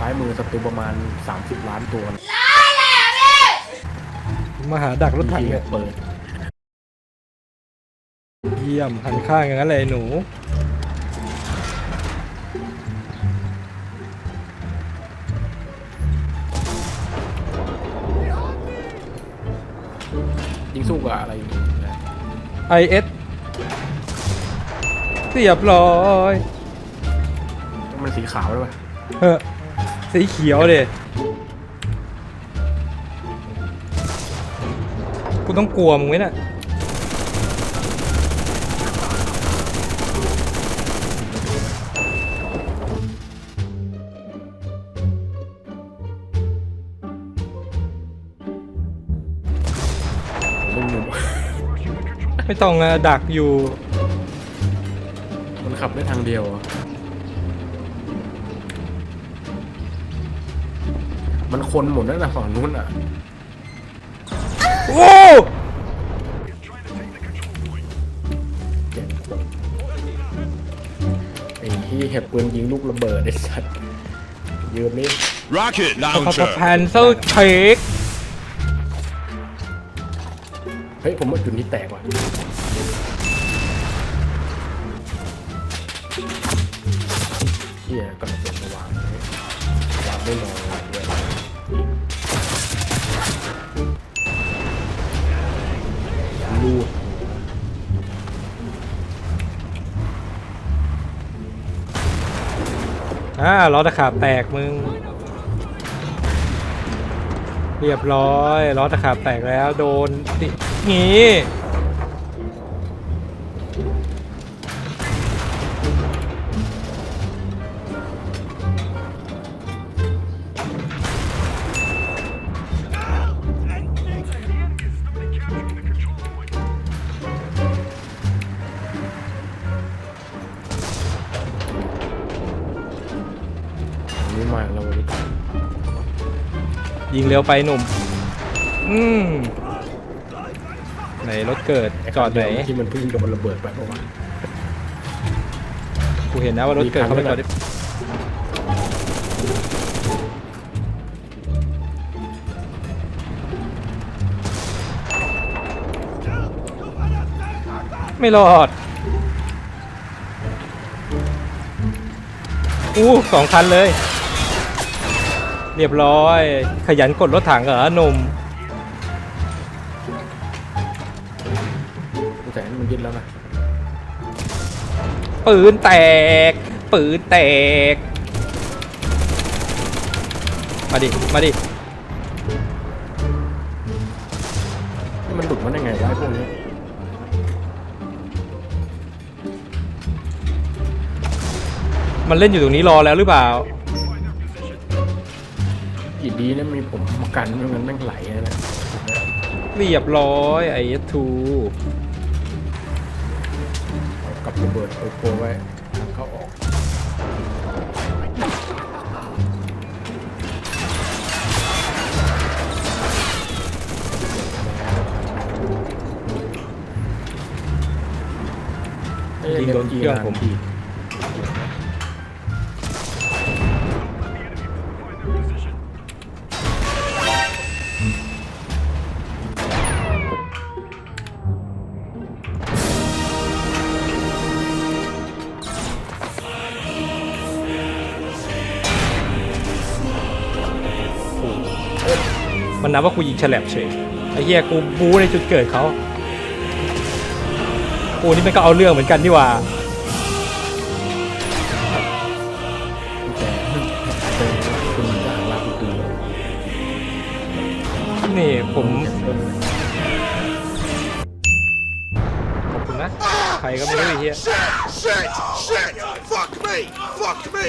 ซ้ายมือศัตรูประมาณ 30 ล้านตัวมาหาดักรถถังที่เนี่ยเปิด เยี่ยมหันข้างอย่างนั้นเลยหนู ยิงสู้กับอะไรอย่างนี้นะไอเอสเรียบร้อย มันสีขาวด้วยป่ะเฮ้อ สีเขียวเดกูต้องกลัวมึงไหมน่ะมุมหนุ่มไม่ต้องอะดักอยู่ มันขับได้ทางเดียวอะ มันคนหมดแล้วนะฝั่งนู้นอะ โอ้ไอ้ที่เห็บปืนยิงลูกระเบิดไอ้สัตว์ยืมนี่ Rocket พอ launcher. แพนเซอร์เทคเฮ้ย ผมว่าจุดนี้แตกว่ะ เฮียกระสุนมาวางไว้วางไม่นอนด้วย อ่าล้อตะขาบแตกมึง เรียบร้อยล้อตะขาบแตกแล้วโดนติงี้ อันนี้มาแล้ววันนี้ยิงเร็วไปหนุ่ม อืมไหนรถเกิดจอดไหนที่มันเพิ่งโดนระเบิดไปเมื่อวานกูเห็นนะว่ารถเกิดเขาไปจอดดิไม่รอด อู้สองคันเลย เรียบร้อย ขยันกดรถถังเหรอหนุ่มแต่มันยึดแล้วนะปืนแตก ปืนแตก มาดิ มาดิ นี่มันหลุดมาได้ไงวะไอ้พวกนี้มันเล่นอยู่ตรงนี้รอแล้วหรือเปล่า อีกดีนะมีผมมากันไม่งั้นแม่งไหลนะเรียบร้อยไอเอสทูเอากับระเบิดโปรไว้ทางเข้าออกเอ้ยยิงโดนเครื่องผมที มันนับว่ากูยิงฉลับเฉยไอ้เหี้ยกูบูในจุดเกิดเขากูนี่มันก็เอาเรื่องเหมือนกันนี่ว่าแต่แต่คุณจะหาลาคุณตีนี่ผมขอบคุณนะ ใครก็ไม่รู้ไอ้เหี้ย Fuck me! Fuck me!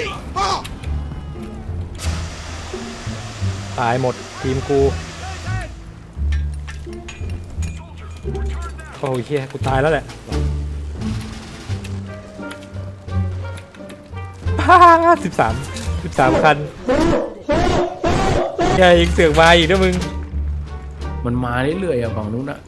ตายหมดทีมกู โอ้ยเฮียกูตายแล้วแหละผ้าสิบสามสิบสามคันเฮียยิงเสือกมาอีกนะมึง มันมาเรื่อยๆอะฝั่งนู้นอะ